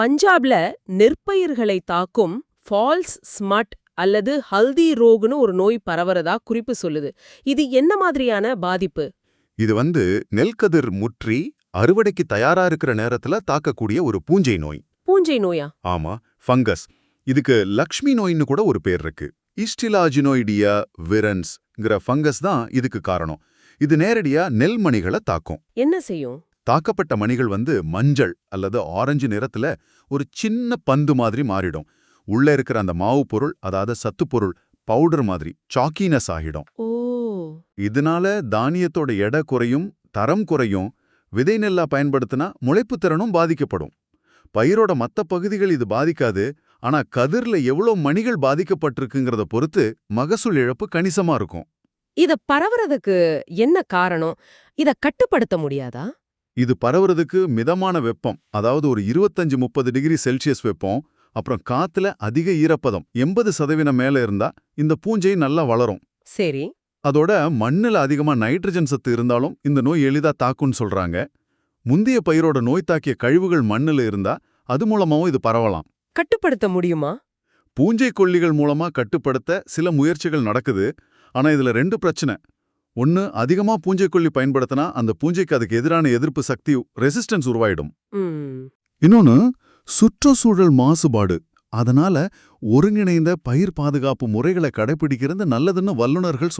பஞ்சாப்ல நெற்பயிர்களை தாக்கும் falls smut அல்லது ஹல்தி ரோக்னு ஒரு நோய் பரவறதா குறிப்பு சொல்லுது. இது என்ன மாதிரியான பாதிப்பு? இது வந்து நெல்கதிர் முற்றி அறுவடைக்கு தயாரா இருக்கிற நேரத்துல தாக்கக்கூடிய ஒரு பூஞ்சை நோய். பூஞ்சை நோயா? ஆமா ஃபங்கஸ். இதுக்கு லக்ஷ்மி நோயின்னு கூட ஒரு பேர் இருக்கு. ஈஸ்டிலாஜினோயிடியா விரன்ஸ்ங்கிற ஃபங்கஸ் தான் இதுக்கு காரணம். இது நேரடியா நெல் மணிகளை தாக்கும். என்ன செய்யும்? தாக்கப்பட்ட மணிகள் வந்து மஞ்சள் அல்லது ஆரஞ்சு நிறத்துல ஒரு சின்ன பந்து மாதிரி மாறிடும். உள்ள இருக்கிற அந்த மாவு பொருள் அதாவது சத்து பொருள் பவுடர் மாதிரி சாக்கினஸ் ஆகிடும். ஓ. இதனால தானியத்தோட எடை குறையும் தரம் குறையும் விதை நெல்லா பயன்படுத்தினா முளைப்புத் திறனும் பாதிக்கப்படும். பயிரோட மத்த பகுதிகள் இது பாதிக்காது ஆனா கதிர்ல எவ்வளோ மணிகள் பாதிக்கப்பட்டிருக்குங்கிறத பொறுத்து மகசூல் இழப்பு கணிசமா இருக்கும். இத பரவறதுக்கு என்ன காரணம்? இத கட்டுப்படுத்த முடியாதா? இது பரவுறதுக்கு மிதமான வெப்பம் அதாவது ஒரு இருபத்தஞ்சு முப்பது டிகிரி செல்சியஸ் வெப்பம் அப்புறம் காத்துல அதிக ஈரப்பதம் எண்பது சதவீதம் மேல இருந்தா இந்த பூஞ்சை நல்லா வளரும். சரி. அதோட மண்ணுல அதிகமா நைட்ரஜன் சத்து இருந்தாலும் இந்த நோய் எளிதா தாக்கும்னு சொல்றாங்க. முந்தைய பயிரோட நோய் தாக்கிய கழிவுகள் மண்ணுல இருந்தா அது மூலமாவும் இது பரவலாம். கட்டுப்படுத்த முடியுமா? பூஞ்சை கொல்லிகள் மூலமா கட்டுப்படுத்த சில முயற்சிகள் நடக்குது ஆனா இதுல ரெண்டு பிரச்சனை. ஒன்னு அதிகமா பூஞ்சைக்கொல்லி பயன்படுத்தினா அந்த பூஞ்சைக்கு அதுக்கு எதிரான எதிர்ப்பு சக்தி ரெசிஸ்டன்ஸ் உருவாயிடும். இன்னொன்னு சுற்றுச்சூழல் மாசுபாடு. அதனால ஒருங்கிணைந்த பயிர் பாதுகாப்பு முறைகளை கடைபிடிக்கிறது நல்லதுன்னு வல்லுநர்கள்